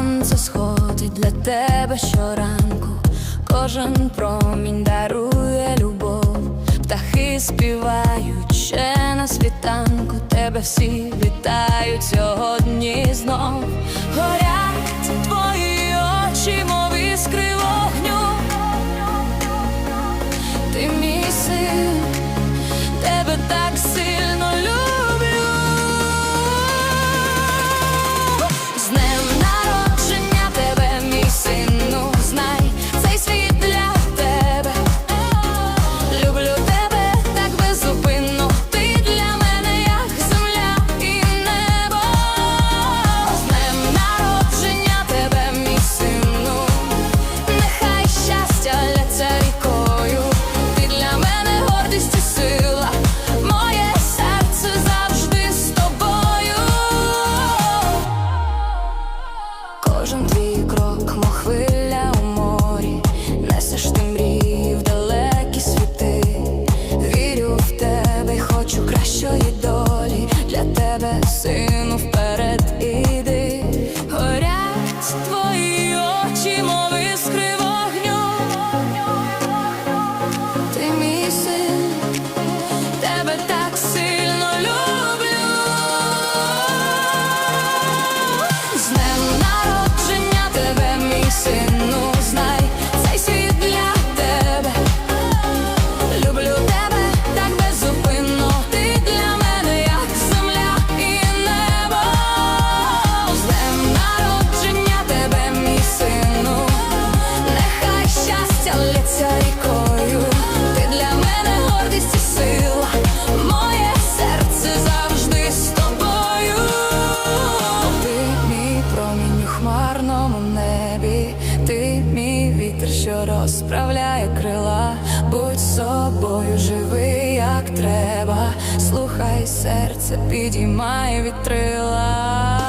сонце сходить для тебе щоранку, кожен промінь дарує любов, птахи співають ще на світанку, тебе всі вітають сьогодні Кожен твій крок, мов хвиля у морі, несеш ти мрії в далекі світи. Вірю в тебе й хочу кращої долі. Для тебе, сину, вперед іди. Ти для мене гордість і сила. Моє серце завжди з тобою. Ти мій промінь у хмарному небі. Ти мій вітер, що розправляє крила. Будь собою, живи, як треба. Слухай серце, підіймай вітрила.